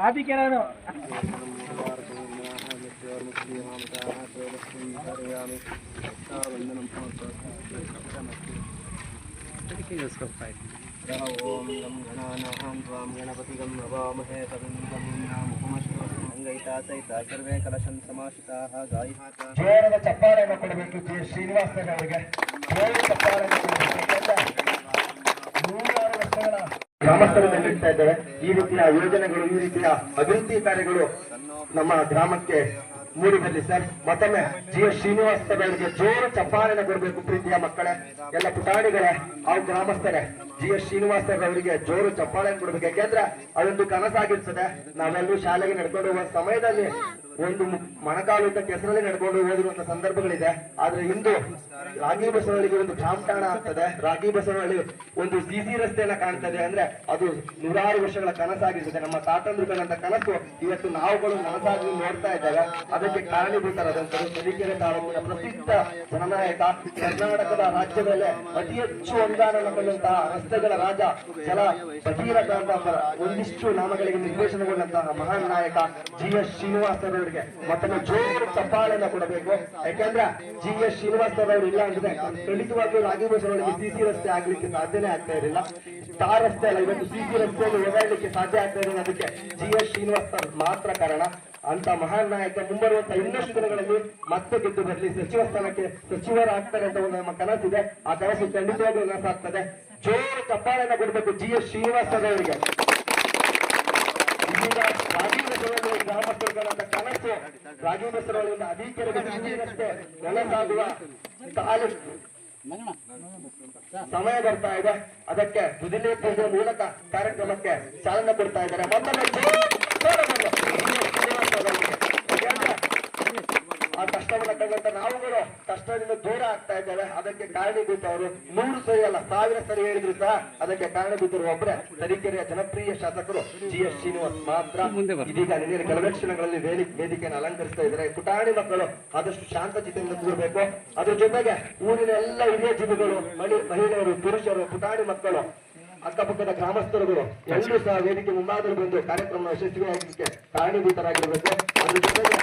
ಅದಕ್ಕೆ ನಾನು ಓಂ ಗಂ ಗಣಾನಾಂ ತ್ವಾಂ ಗಣಪತಿಗಂ ನವಾಮಹೇ ಕವಿಂ ಗಂ ನಾಮುಪಮಶ್ವಸಂಗೈತಾ ಸಹಿತ ಸರ್ವೇ ಕಲಶಂ ಸಮಾಶ್ರಿತಾಃ ಗಾಯಿಹಾತ ಜೋರದ ಚಪ್ಪಾಳೆಯನ್ನು ಕೊಡಬೇಕು ಜಿ ಶ್ರೀನಿವಾಸನ್ ಅವರಿಗೆ ಜೋರದ ಚಪ್ಪಾಳೆಯನ್ನು ಕೊಡಬೇಕು ಯಾಕಂದ್ರೆ ನೂರಾರು ವರ್ಷಗಳ ಗ್ರಾಮಸ್ಥರನ್ನು ನೀಡ್ತಾ ಇದ್ದಾರೆ. ಈ ರೀತಿಯ ಯೋಜನೆಗಳು, ಈ ರೀತಿಯ ಅಭಿವೃದ್ಧಿ ಕಾರ್ಯಗಳು ನಮ್ಮ ಗ್ರಾಮಕ್ಕೆ ಮೂಡಿ ಬರಲಿ ಸರ್. ಮತ್ತೊಮ್ಮೆ ಜಿ ಎಸ್ ಶ್ರೀನಿವಾಸ್ ಅವರಿಗೆ ಜೋರು ಚಪ್ಪಾಳೆ ಕೊಡಬೇಕು ಪ್ರೀತಿಯ ಮಕ್ಕಳೇ. ಎಲ್ಲ ಪುಟಾಣಿಗಳೇ, ಆ ಗ್ರಾಮಸ್ಥರೇ ಜಿ ಎಸ್ ಶ್ರೀನಿವಾಸ್ ಅವರಿಗೆ ಜೋರು ಚಪ್ಪಾಳೆ ಕೊಡ್ಬೇಕು. ಯಾಕೆಂದ್ರೆ ಅದೊಂದು ಕನಸಾಗಿರ್ತದೆ. ನಾವೆಲ್ಲೂ ಶಾಲೆಗೆ ನಡ್ಕೊಂಡು ಹೋಗುವ ಸಮಯದಲ್ಲಿ ಒಂದು ಮು- ಮೊಣಕಾಲು ಕೆಸರಲ್ಲಿ ನಡ್ಕೊಂಡು ಹೋಗಿರುವಂತಹ ಸಂದರ್ಭಗಳಿದೆ. ಆದ್ರೆ ಇಂದು ರಾಗಿ ಬಸವಳಿಗೆ ಒಂದು ಠಾಣ ಆಗ್ತದೆ. ರಾಗಿ ಬಸವಳ್ಳಿ ಒಂದು ಸಿಸಿ ರಸ್ತೆಯನ್ನ ಕಾಣ್ತದೆ. ಅಂದ್ರೆ ಅದು ನೂರಾರು ವರ್ಷಗಳ ಕನಸಾಗಿರ್ತದೆ. ನಮ್ಮ ಕಂಡಂತ ಕನಸು ಇವತ್ತು ನಾವುಗಳು ಮನಸಾಗಿ ನೋಡ್ತಾ ಇದ್ದೇವೆ. ಅದಕ್ಕೆ ಕಾರಣೀಭೂತರಾದಂತರು ತರೀಕೆರೆ ತಾಲೂಕಿನ ಪ್ರಸಿದ್ಧ ಜನನಾಯಕ ಕರ್ನಾಟಕದ ರಾಜ್ಯದಲ್ಲೇ ಅತಿ ಹೆಚ್ಚು ಅನುದಾನ ನಮ್ಮಲ್ಲಿಂತಹ ರಸ್ತೆಗಳ ರಾಜ ಜಲ ಭಗೀರಥ ಅಂತ ಬ- ಒಂದಿಷ್ಟು ನಾಮಗಳಿಗೆ ನಿರ್ದೇಶನಗೊಂಡಂತಹ ಮಹಾನ್ ನಾಯಕ ಜಿ ಎಸ್ ಶ್ರೀನಿವಾಸ್ ಅವರಿಗೆ ಮತ್ತೊಮ್ಮೆ ಜೋರು ಚಪ್ಪಾಳೆಯನ್ನ ಕೊಡಬೇಕು. ಯಾಕಂದ್ರೆ ಜಿ ಎಸ್ ಶ್ರೀನಿವಾಸ್ ಅವರು ಇಲ್ಲ ಅಂದ್ರೆ ಖಂಡಿತವಾಗ್ಲೂ ರಾಗಿ ಅವರಿಗೆ ಸಿಸಿ ರಸ್ತೆ ಆಗ್ಲಿಕ್ಕೆ ಸಾಧ್ಯನೇ ಆಗ್ತಾ ಇರಲಿಲ್ಲ. ಸ್ಟಾರ್ ರಸ್ತೆ ಅಲ್ಲ, ಇವತ್ತು ಸಿಸಿ ರಸ್ತೆಯಲ್ಲಿ ಓಡಾಡಲಿಕ್ಕೆ ಸಾಧ್ಯ ಆಗ್ತಾ ಇರೋದು ಅದಕ್ಕೆ ಜಿ ಎಸ್ ಮಾತ್ರ ಕಾರಣ. ಅಂತ ಮಹಾನ್ ನಾಯಕ ಮುಂಬರುವಂತ ಇನ್ನಷ್ಟು ದಿನಗಳಲ್ಲಿ ಮತ್ತೆ ಗೆದ್ದು ಬರಲಿ. ಸಚಿವ ಸ್ಥಾನಕ್ಕೆ ಸಚಿವರಾಗ್ತಾರೆ ಅಂತ ಒಂದು ನಮ್ಮ ಕನಸಿದೆ. ಆ ಕನಸು ಖಂಡಿತವಾಗ್ಲೂ ನನಸಾಗ್ತದೆ. ಜೋರು ಚಪ್ಪಾಳೆಯನ್ನ ಕೊಡಬೇಕು ಜಿ ಎಸ್ ಶ್ರೀನಿವಾಸ್ ಅವರಿಗೆ ಇದೀಗ ರಾಜೀವ್ ಗ್ರಾಮಸ್ಥರುಗಳಂತ ಕನಸು ಅಧಿಕಾರಿಗೆ ಸಿಸಿ ರಸ್ತೆ ನನಸಾಗುವ ಬಹಳಷ್ಟು ಸಮಯ ಬರ್ತಾ ಇದೆ. ಅದಕ್ಕೆ ಬುದಿಲಿ ಪೂಜೆ ಮೂಲಕ ಕಾರ್ಯಕ್ರಮಕ್ಕೆ ಚಾಲನೆ ಕೊಡ್ತಾ ಇದ್ದಾರೆ. ಮತ್ತೊಮ್ಮೆ ಜೋರು ಜೋರು ಬರಲಿ. ಶ್ರೀನಿವಾಸ್ ಅವರಿಗೆ. ಯಾಕಂದ್ರೆ ಆ ಕಷ್ಟವನ್ನು ನಾವುಗಳು ಕಷ್ಟದಿಂದ ದೂರ ಆಗ್ತಾ ಇದ್ದೇವೆ. ಅದಕ್ಕೆ ಕಾರಣೀಭೂತ ಅವರು ನೂರು ಸರಿ ಅಲ್ಲ ಸಾವಿರ ಸರಿ ಹೇಳಿದ್ರು ಸಹ ಅದಕ್ಕೆ ಕಾರಣೀಭೂತರು ಒಬ್ಬರೇ. ತರೀಕೆರೆಯ ಜನಪ್ರಿಯ ಶಾಸಕರು ಜಿ ಎಸ್ ಶ್ರೀನಿವಾಸ್ ಮಾತ್ರ. ಇದೀಗ ನಿನ್ನೆ ಕೆಲವೇ ಕ್ಷಣಗಳಲ್ಲಿ ವೇದಿಕೆಯನ್ನು ಅಲಂಕರಿಸ್ತಾ ಇದ್ದಾರೆ. ಪುಟಾಣಿ ಮಕ್ಕಳು ಆದಷ್ಟು ಶಾಂತ ಚಿತ್ರದಿಂದ ಕೂರಬೇಕು. ಅದ್ರ ಜೊತೆಗೆ ಊರಿನ ಎಲ್ಲ ಹಿರಿಯ ಜಿಲ್ಲೆಗಳು ಮಳಿ ಮಹಿಳೆಯರು ಪುರುಷರು ಪುಟಾಣಿ ಮಕ್ಕಳು ಅಕ್ಕಪಕ್ಕದ ಗ್ರಾಮಸ್ಥರುಗಳು ಎಲ್ಲರೂ ಸಹ ವೇದಿಕೆ ಮುಂಬಾದರು ಬಂದು ಕಾರ್ಯಕ್ರಮ ಯಶಸ್ವಿಯಾಗಲಿಕ್ಕೆ ಕಾರಣೀಭೂತರಾಗಿರಬೇಕು. ಅದ್ರ ಜೊತೆಗೆ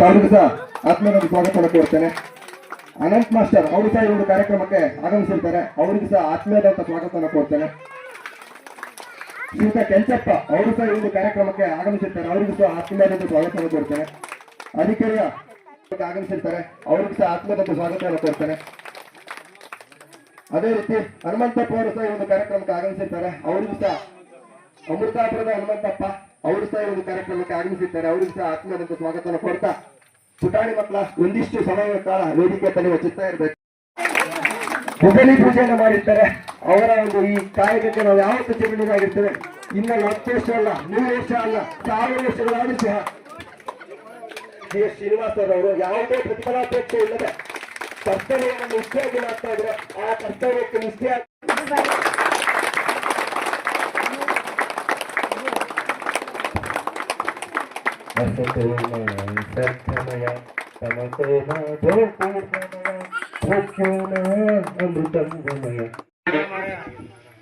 ಅವ್ರಿಗೂ ಸಹ ಆತ್ಮೀಯವಾಗಿ ಸ್ವಾಗತವನ್ನು ಕೋರ್ತೇನೆ ಅನಂತ್ ಮಾಸ್ಟರ್ ಅವರು ಸಹ ಈ ಒಂದು ಕಾರ್ಯಕ್ರಮಕ್ಕೆ ಆಗಮಿಸಿರ್ತಾರೆ ಅವರಿಗೆ ಸಹ ಆತ್ಮೀಯದಂತ ಸ್ವಾಗತವನ್ನು ಕೋರ್ತೇನೆ ಶ್ರೀಯುತ ಕೆಂಚಪ್ಪ ಅವರು ಸಹ ಈ ಒಂದು ಕಾರ್ಯಕ್ರಮಕ್ಕೆ ಆಗಮಿಸಿರ್ತಾರೆ ಅವರಿಗೂ ಸಹ ಆತ್ಮೀಯದಂತ ಸ್ವಾಗತವನ್ನು ಕೋರ್ತೇನೆ ಅಧಿಕಾರಿಯ ಆಗಮಿಸಿರ್ತಾರೆ. ಅವ್ರಿಗೆ ಸಹ ಆತ್ಮೀಯವಾದಂತ ಸ್ವಾಗತವನ್ನು ಕೊಡ್ತಾರೆ. ಅದೇ ರೀತಿ ಹನುಮಂತಪ್ಪ ಅವರು ಸಹ ಈ ಒಂದು ಕಾರ್ಯಕ್ರಮಕ್ಕೆ ಆಗಮಿಸಿರ್ತಾರೆ. ಅವ್ರಿಗೂ ಸಹ ಅಮೃತಾಪುರದ ಹನುಮಂತಪ್ಪ ಅವರು ಸಹ ಈ ಒಂದು ಕಾರ್ಯಕ್ರಮಕ್ಕೆ ಆಗಮಿಸಿರ್ತಾರೆ. ಅವ್ರಿಗೂ ಸಹ ಆತ್ಮದ ಸ್ವಾಗತವನ್ನು ಕೊಡ್ತಾ ಪುಟಾಣಿ ಮಕ್ಕಳ ಒಂದಿಷ್ಟು ಸಮಯ ಕಾಲ ವೇದಿಕೆ ತಲೆ ಚಿತ್ತ ಇರಬೇಕು. ಹುಗಲಿ ಪೂಜೆಯನ್ನು ಮಾಡಿರ್ತಾರೆ. ಅವರ ಒಂದು ಈ ಕಾಯಕಕ್ಕೆ ನಾವು ಯಾವತ್ತೂ ಚಿರಣಿಯಾಗಿರ್ತೇವೆ ಇನ್ನ ಹತ್ತು ವರ್ಷ ಅಲ್ಲ, ನೂರು ವರ್ಷ ಅಲ್ಲ, ಸಾವಿರ ವರ್ಷಗಳಾದ್ರೂ ಸಹ ಡಿ ಎಸ್ ಶ್ರೀನಿವಾಸರವರು ಯಾವುದೇ ಪ್ರತಿಫಲಾಪೇಕ್ಷೆ ಇಲ್ಲದೆ ಕರ್ತವ್ಯವನ್ನು ನಿಷ್ಠೆಯಾಗಿ ಮಾಡ್ತಾ ಇದ್ರೆ ಆ ಕರ್ತವ್ಯಕ್ಕೆ ನಿಷ್ಠೆಯಾಗಿ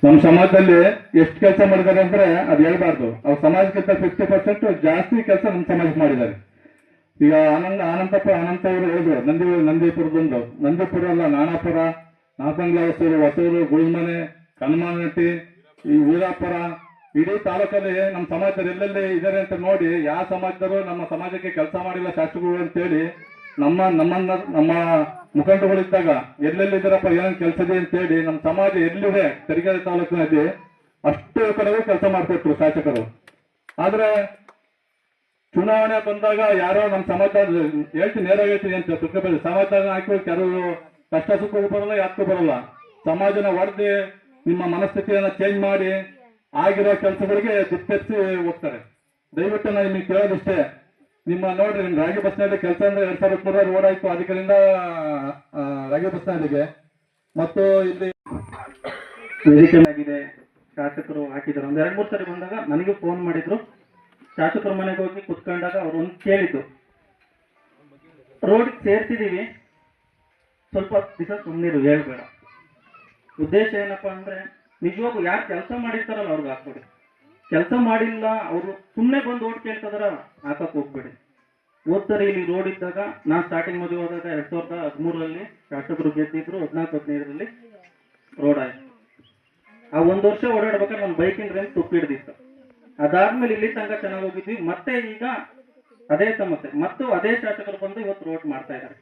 ನಮ್ಮ ಸಮಾಜದಲ್ಲಿ ಎಷ್ಟು ಕೆಲಸ ಮಾಡಿದ್ದಾರೆ ಅಂದ್ರೆ ಅದು ಹೇಳ್ಬಾರ್ದು. ಅವ್ರ ಸಮಾಜಕ್ಕಿಂತ ಫಿಫ್ಟಿ ಪರ್ಸೆಂಟ್ ಜಾಸ್ತಿ ಕೆಲಸ ನಮ್ಮ ಸಮಾಜಕ್ಕೆ ಮಾಡಿದ್ದಾರೆ. ಈಗ ಆನಂದ ಆನಂದಪ್ಪ ಅನಂತ ಅವರು ಹೇಳಿದ್ರು ನಂದಿ, ನಂದಿಪುರದೊಂದು. ನಂದಿಪುರ ಅಲ್ಲ, ನಾನಾಪುರ ನಾಸಂಗ್ಲಾಸೂರು ಹೊಸೂರು ಗುಳ್ಮನೆ ಕನ್ಮಾನಟ್ಟಿ ಈ ವೀರಾಪುರ. ಇಡೀ ತಾಲೂಕಲ್ಲಿ ನಮ್ಮ ಸಮಾಜದಲ್ಲಿ ಎಲ್ಲೆಲ್ಲಿ ಇದ್ದಾರೆ ಅಂತ ನೋಡಿ, ಯಾವ ಸಮಾಜದವರು ನಮ್ಮ ಸಮಾಜಕ್ಕೆ ಕೆಲಸ ಮಾಡಿಲ್ಲ ಶಾಸಕರು ಅಂತೇಳಿ, ನಮ್ಮ, ನಮ್ಮನ್ನ, ನಮ್ಮ ಮುಖಂಡಗಳಿದ್ದಾಗ ಎಲ್ಲೆಲ್ಲಿದ್ದಾರಪ್ಪ ಏನೇನು ಕೆಲಸ ಇದೆ ಅಂತೇಳಿ ನಮ್ಮ ಸಮಾಜ ಎಲ್ಲಿದೆ ತೆರಿಗೆ ತಾಲೂಕಿನಲ್ಲಿ ಅಷ್ಟು ಕಡೆಗೂ ಕೆಲಸ ಮಾಡ್ತಿದ್ರು ಶಾಸಕರು. ಆದ್ರೆ ಚುನಾವಣೆ ಬಂದಾಗ ಯಾರೋ ನಮ್ಮ ಸಮಾಚಾರ ಹೇಳ್ತೀನಿ ನೇರ ಹೇಳ್ತೀನಿ ಅಂತ ಸುಖಪಲ್ಲಿ ಸಮಾಜದಾಗ ಹಾಕಿ ಯಾರು ಕಷ್ಟ ಸುಖಕ್ಕೂ ಬರಲ್ಲ ಯಾಕೂ ಬರಲ್ಲ. ಸಮಾಜನ ಹೊಡೆದು ನಿಮ್ಮ ಮನಸ್ಥಿತಿಯನ್ನ ಚೇಂಜ್ ಮಾಡಿ ಆಗಿರೋ ಕೆಲಸಗಳಿಗೆ ದುಪ್ಪೆತ್ತಿ ಹೋಗ್ತಾರೆ. ದಯವಿಟ್ಟು ನಾನು ನಿಮಗೆ ಕೇಳೋದಿಷ್ಟೇ. ನಿಮ್ಮ ನೋಡ್ರಿ ನಿಮ್ ರಾಗಿ ಬಸ್ನಲ್ಲಿ ಕೆಲಸ ಅಂದ್ರೆ ಎರಡ್ ಸಾವಿರದ ರೋಡ್ ಓಡಾಯ್ತು ಅದಕ್ಕಿಂತ ರಾಗಿ ಬಸ್ ನಲ್ಲಿಗೆ ಮತ್ತು ಇಲ್ಲಿ ಆಗಿದೆ ಶಾಸಕರು ಹಾಕಿದ್ರು ಒಂದ್ ಎರಡ್ ಮೂರ್ ಸರಿ ಬಂದಾಗ ನನಗೂ ಫೋನ್ ಮಾಡಿದ್ರು. ಶಾಸಕರ ಮನೆಗೆ ಹೋಗಿ ಕುತ್ಕೊಂಡಾಗ ಅವ್ರು ಒಂದು ಕೇಳಿದ್ದು, ರೋಡ್ ಸೇರ್ತಿದ್ದೀವಿ ಸ್ವಲ್ಪ ದಿವಸ ಸುಮ್ಮನಿರು ಹೇಳ್ಬೇಡ. ಉದ್ದೇಶ ಏನಪ್ಪ ಅಂದ್ರೆ ನಿಜವಾಗೂ ಯಾರು ಕೆಲಸ ಮಾಡಿರ್ತಾರಲ್ಲ ಅವ್ರಿಗೆ ಹಾಕ್ಬಿಡಿ. ಕೆಲಸ ಮಾಡಿಲ್ಲ, ಅವರು ಸುಮ್ಮನೆ ಬಂದು ಓಟ್ ಕೇಳ್ತದಾರ, ಹಾಕಕ್ ಹೋಗ್ಬೇಡಿ. ಓದ್ತಾರೆ ಇಲ್ಲಿ ರೋಡ್ ಇದ್ದಾಗ, ನಾನು ಸ್ಟಾರ್ಟಿಂಗ್ ಮದುವೆ ಹೋದಾಗ ಎರಡ್ ಸಾವಿರದ ಹದಿಮೂರರಲ್ಲಿ ಶಾಸಕರು ಗೆದ್ದಿದ್ರು, ಹದಿನಾಲ್ಕು, ಹದಿನೈದರಲ್ಲಿ ರೋಡ್ ಆಯ್ತು. ಆ ಒಂದು ವರ್ಷ ಓಡಾಡ್ಬೇಕಾದ್ರೆ ನನ್ನ ಬೈಕಿನ ರೇಂಜ್ ತುಪ್ಪು ಹಿಡ್ದಿತ್ತು ಅದಾದ್ಮೇಲೆ ಇಲ್ಲಿ ತನಕ ಚೆನ್ನಾಗಿ ಹೋಗಿದ್ವಿ. ಮತ್ತೆ ಈಗ ಅದೇ ಸಮಸ್ಯೆ. ಮತ್ತು ಅದೇ ಶಾಸಕರು ಬಂದು ಇವತ್ತು ರೋಡ್ ಮಾಡ್ತಾ ಇದ್ದಾರೆ.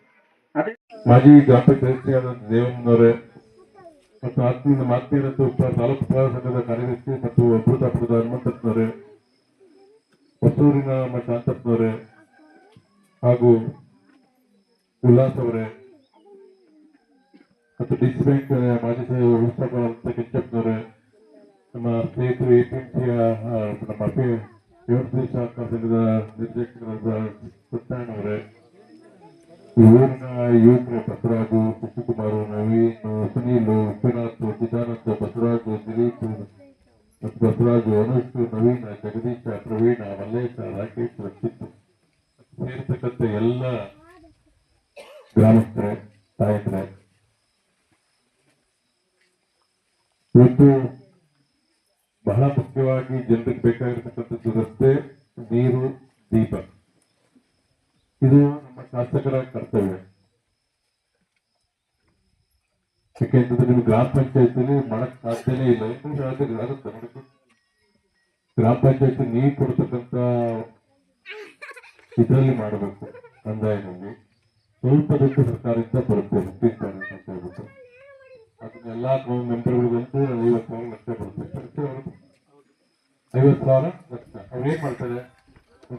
ಅದೇ ಮಾಜಿ ಗ್ರಾಮ ಪಂಚಾಯತ್ ದೇವಮ್ಮನವರೇ ಮತ್ತು ಆತ್ಮೀಯ ಮಾತನಾಡದ್ದು ತಾಲೂಕು ಸಂಘದ ಕಾರ್ಯದರ್ಶಿ ಮತ್ತು ಅಮೃತಾಪುರದ ಹನುಮಂತಪ್ಪನವರೇ, ಹೊಸೂರಿನ ಶಾಂತಪ್ಪನವರೇ ಹಾಗೂ ಉಲ್ಲಾಸ್ ಅವರೇ ಮತ್ತು ಡಿಸಿ ಬ್ಯಾಂಕ್ ಮಾಜಿ ವ್ಯವಸ್ಥಾಪಕ ಕೆಂಚಪ್ಪನವರೇ ನಮ್ಮ ಸ್ನೇಹಿತರು ಎಪಿಎಂಸಿಯ ನಮ್ಮ ವ್ಯವಸ್ಥೆ ಶಾಖಾ ಸಂಘದ ನಿರ್ದೇಶಕರಾದ ಸತ್ಯನಾರಾಯಣ ಅವರೇ ಊರಿನ ಯುವಕರ ಬಸವರಾಜು ಶಶಿಕುಮಾರ್ ನವೀನ್, ಸುನೀಲ್, ವಿಶ್ವನಾಥ್ ಚಿದಾನಂದ ಬಸವರಾಜ್, ದಿಲೀಪ್, ಬಸವರಾಜು, ಅನುಷ್, ನವೀನ್, ಜಗದೀಶ, ಪ್ರವೀಣ, ಮಲ್ಲೇಶ, ರಾಕೇಶ್, ರಕ್ಷಿತ್ ಸೇರ್ತಕ್ಕಂಥ ಎಲ್ಲ ಗ್ರಾಮಸ್ಥರೇ, ತಾಯಂದ್ರೆ. ಇವತ್ತು ಬಹಳ ಮುಖ್ಯವಾಗಿ ಜನರಿಗೆ ಬೇಕಾಗಿರ್ತಕ್ಕಂಥದ್ದು ರಸ್ತೆ ನೀರು, ದೀಪ. ಇದು ನಮ್ಮ ಶಾಸಕರ ಕರ್ತವ್ಯ. ಯಾಕೆಂತಂದ್ರೆ ನೀವು ಗ್ರಾಮ ಪಂಚಾಯತಿಲಿ ಮಾಡಕ್ ಸಾಧ್ಯನೇ ಇಲ್ಲ. ಎಂದು ಹೇಳಿದ್ರೆ ಆಗುತ್ತೆ ಗ್ರಾಮ ಪಂಚಾಯತಿ ನೀರು ಕೊಡ್ತಕ್ಕಂತ ಇದರಲ್ಲಿ ಮಾಡಬೇಕು ಕಂದಾಯದಲ್ಲಿ ಸ್ವಲ್ಪ ದುಡ್ಡು ಸರ್ಕಾರದಿಂದ ಬರುತ್ತೆ ಅದನ್ನೆಲ್ಲ ಮೆಂಬರ್ಗಳಿಗಂತೂ ಐವತ್ತು ಸಾವಿರ ಲಕ್ಷ ಬರುತ್ತೆ. ಅವ್ರದ್ದು ಐವತ್ತು ಸಾವಿರ ಲಕ್ಷ. ಅವ್ರು ಏನು ಮಾಡ್ತಾರೆ?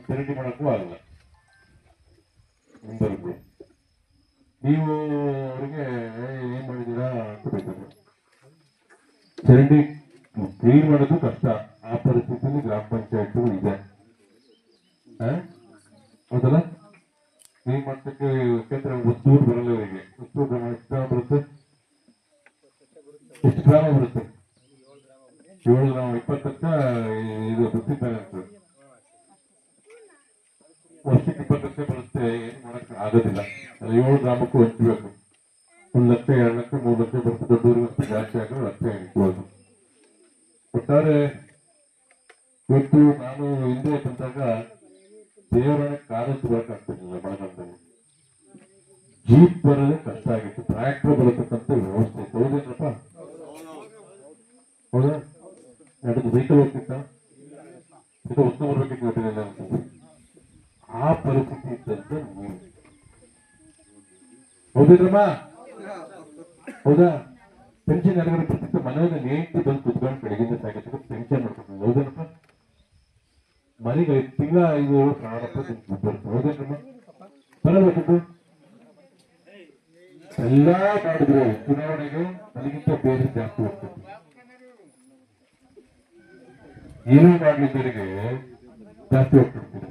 ಖರೀದಿ ಮಾಡಕ್ಕೂ ಆಗಲ್ಲ. ಮೆಂಬರ್ಗಳು ನೀವು ಅವರಿಗೆ ಏನ್ ಮಾಡಿದ್ದೀರಾ ಅಂತ ಬೇಕಾದ್ರೆ ಚರಂಡಿ ಕ್ಲೀನ್ ಮಾಡೋದು ಕಷ್ಟ. ಆ ಪರಿಸ್ಥಿತಿಯಲ್ಲಿ ಗ್ರಾಮ ಪಂಚಾಯತ್ ಇದೆ? ಹೌದಲ್ಲ? ಕ್ಲೀನ್ ಮಾಡ್ತಕ್ಕೆ ಯಾಕಂದ್ರೆ ವಸ್ತುಗಳು ಬರಲ್ಲ ವಸ್ತು ಎಷ್ಟು ಬರುತ್ತೆ ಎಷ್ಟು ಗ್ರಾಮ ಬರುತ್ತೆ? ಏಳು ಗ್ರಾಮ ಇಪ್ಪತ್ತಕ್ಕ ಇದು ಗೊತ್ತಿದ್ದಾರೆ ಅಂತ. ವರ್ಷಕ್ಕೆ ಇಪ್ಪತ್ತಕ್ಕೆ ಬರುತ್ತೆ, ಏನು ಮಾಡಕ್ ಆಗೋದಿಲ್ಲ. ಏಳು ಗ್ರಾಮಕ್ಕೂ ಹಂಚಬೇಕು ಒಂದ್ ಲಕ್ಷ, ಎರಡು ಲಕ್ಷ, ಮೂರು ಲಕ್ಷ ಬರುತ್ತೆ. ದೊಡ್ಡೂರಿಗಂತೂ ಜಾಸ್ತಿ ಆಗೋದು ಲಕ್ಷ ಇಟ್ಬೋದು ಒಟ್ಟಾರೆ, ಇವತ್ತು ನಾನು ಹಿಂದೆ ಬಂದಾಗ ದೇವರನ್ನ ಕಾರು ಬರಕ್ಕಾಗ್ತಿರ್ಲಿಲ್ಲ ಮಳೆಗಾಲದಲ್ಲಿ. ಜೀಪ್ ಬರೋದೇ ಕಷ್ಟ ಆಗಿತ್ತು. ಟ್ರ್ಯಾಕ್ಟರ್ ಬರತಕ್ಕಂಥ ವ್ಯವಸ್ಥೆ ಹೌದೇನಪ್ಪ ಹೌದಾ? ಅದಕ್ಕೆ ವೆಹಿಕಲ್ ಹೋಗ್ತಿತ್ತ ಇದು ಉತ್ತಮ ಅನ್ಸುತ್ತೆ ಆ ಪರಿಸ್ಥಿತಿ ಇದ್ದಂತೆ ಹೌದಾ ಪೆನ್ಷನ್ ಯಾರಿಗಾರು ಬರ್ತಿತ್ತು ಬಂದು ಕುತ್ಕೊಂಡು ಪೆನ್ಷನ್ ಮಾಡ್ಕೊಂಡು ಮನೆಗೆ ಐದು ತಿಂಗಳ ಐದು ಏಳು ಸಾವಿರ ರೂಪಾಯಿ ಬರುತ್ತೆ. ಹೌದೇನಮ್ಮ ದುಡ್ಡು. ಎಲ್ಲ ಮಾಡಿದ್ರು ಚುನಾವಣೆಗೆ ನನಗಿಂತ ಬೇರೆ ಜಾಸ್ತಿ ಹೋಗ್ತದೆ. ಏನೂ ಮಾಡ್ಲಿದ್ದವರಿಗೆ ಜಾಸ್ತಿ ಹೋಗ್ತಿರ್ತೀರಿ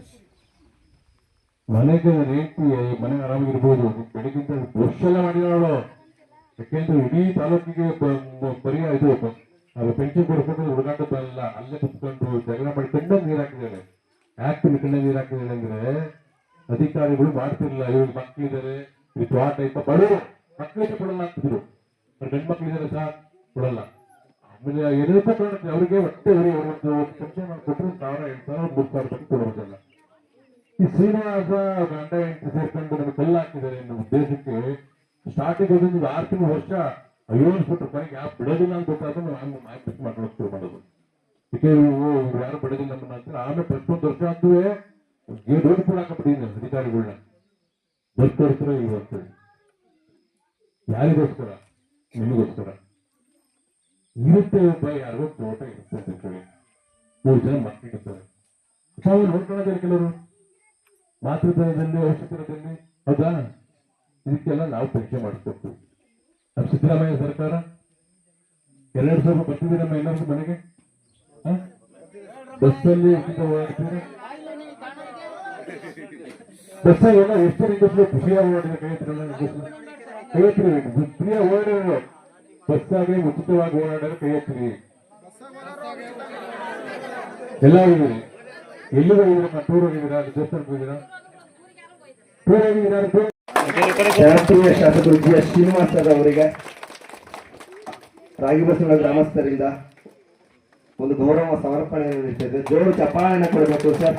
ಮನೆಗೆ ರೇಟ್ ಮನೆ ಆರಾಮಾಗಿರ್ಬೋದು ನೀನ್ ಬೆಳಗಿಂದ ಮಾಡಿದಾಳು ಯಾಕೆಂದ್ರೆ ಇಡೀ ತಾಲೂಕಿಗೆ ಪರಿಹಾರ ಇದು ಅದು ಪೆನ್ಷನ್ ಕೊಡ್ಕೊಂಡು ಹುಡುಗಾಟ ಬರಲ್ಲ. ಅಲ್ಲೇ ಕುತ್ಕೊಂಡು ಜಗಳ ಮಾಡಿ ಕಣ್ಣ ನೀರ್ ಹಾಕಿದ್ದಾಳೆ ಯಾಕೆ ಕಣ್ಣ ನೀರ್ ಹಾಕಿದ್ದಾಳೆ ಅಂದ್ರೆ ಅಧಿಕಾರಿಗಳು ಮಾಡ್ತಿರ್ಲಿಲ್ಲ. ಇವಾಗ ಮಕ್ಕಳಿದ್ದಾರೆ, ಇದು ತೋಟ ಇತ್ತ ಬಡವರು. ಮಕ್ಕಳಿಗೆ ಕೊಡಲ್ಲ ಅಂತಿದ್ರು. ಗಂಡ್ ಮಕ್ಳಿದ್ದಾರೆ ಸರ್ ಕೊಡಲ್ಲ. ಎದುರು ಅವರಿಗೆ ಒಟ್ಟೆ ಉರಿ ಒಂದು ಸಂಶಯ ಕೊಟ್ಟರೆ ಸಾವಿರ ಎಂಟು ಸಾವಿರ ಮೂರು ಸಾವಿರ ರೂಪಾಯಿ ಈ ಶ್ರೀನಿವಾಸ ಗಂಡ ಹೆಂಡತಿ ಸೇರ್ಕೊಂಡು ನಮಗೆ ಕಲ್ಲು ಹಾಕಿದ್ದಾರೆ ಅನ್ನೋ ಉದ್ದೇಶಕ್ಕೆ ಸ್ಟಾರ್ಟಿಂಗ್ ಒಂದು ಆರು ತಿಂಗಳು ವರ್ಷ ಅಯ್ಯೋ ಅನ್ಸ್ಬಿಟ್ರು ಕೊನೆಗೆ ಯಾವ ಬಿಡೋದಿಲ್ಲ ಅಂತ ಗೊತ್ತಾದ್ರೆ ನಾನು ಮಾರ್ಕೆಟ್ ಮಾಡ್ಕೊಂಡು ಶುರು ಮಾಡೋದು. ಇವ್ರು ಯಾರು ಬಿಡೋದಿಲ್ಲ ನಮ್ಮನ್ನ ಅಂತ ಆಮೇಲೆ ಪ್ರತಿಯೊಂದು ವರ್ಷ ಅಂತೂ ದೊಡ್ಡ ಕೂಡ ಹಾಕಬಿಟ್ಟಿದ್ದೀನಿ ಅಧಿಕಾರಿಗಳನ್ನ ಇವ್ರು ಇವತ್ತು. ಯಾರಿಗೋಸ್ಕರ? ನಿಮಗೋಸ್ಕರ? ಇರುತ್ತೆ ಒಬ್ಬ ಅರವತ್ತು ಓಟ ಇರುತ್ತೆ ಮೂರು ಜನ ಮಕ್ಕಳಿರ್ತಾರೆ ತಾವು ನೋಡ್ಕೊಳ್ಳೋದಿಲ್ಲ ಕೆಲವರು. ಮಾತೃತ್ವದಲ್ಲಿ ಔಷಧದಲ್ಲಿ ಹೌದಾ? ಇದಕ್ಕೆಲ್ಲ ನಾವು ಪರೀಕ್ಷೆ ಮಾಡಿಸ್ಕೊಡ್ತೀವಿ. ನಮ್ಮ ಸಿದ್ದರಾಮಯ್ಯ ಸರ್ಕಾರ, ಎರಡು ಸಾವಿರ ಬರ್ತಿದ್ದೀರಮ್ಮ ಎಲ್ಲರಿಗೂ ಮನೆಗೆ? ಬಸ್ಸಲ್ಲಿ ಉಚಿತ ಓಡಾಡ್ತೀರಾ? ಬಸ್ಸಾಗ ಎಲ್ಲ ಎಷ್ಟು ಹೆಂಗಸರು ಖುಷಿಯಾಗಿ ಓಡಿದ್ರೆ ಕೈ ಹತ್ರ ಕೈ ಹತ್ತಿರ ಫ್ರೀಯಾಗಿ ಓಡಾಡೋರು ಬಸ್ಸಾಗಿ ಉಚಿತವಾಗಿ ಓಡಾಡಲು ಕೈ ಎತ್ತಿರಿ ಎಲ್ಲ ಹೋಗಿದ್ದೀರಿ? ಎಲ್ಲಿಗೆ ಹೋಗಿದ್ರಮ್ಮ ಟೂರ್ ಹೋಗಿದ್ದೀರಾ? ದೇವಸ್ಥಾನಕ್ಕೆ ಹೋಗಿದ್ದೀರಾ? ಟೂರ್ ಹೋಗಿದ್ದೀರಾ ಜನಪ್ರಿಯ ಶಾಸಕರು ಜಿ ಎಸ್ ಶ್ರೀನಿವಾಸ್ ಸರ್ ಅವರಿಗೆ ರಾಗಿಬಸವನ ಗ್ರಾಮಸ್ಥರಿಂದ ಒಂದು ಗೌರವ ಸಮರ್ಪಣೆ ನೀಡುತ್ತಿದೆ ಜೋರು ಚಪ್ಪಾಳೆಯನ್ನು ಕೊಡಬೇಕು ಸರ್.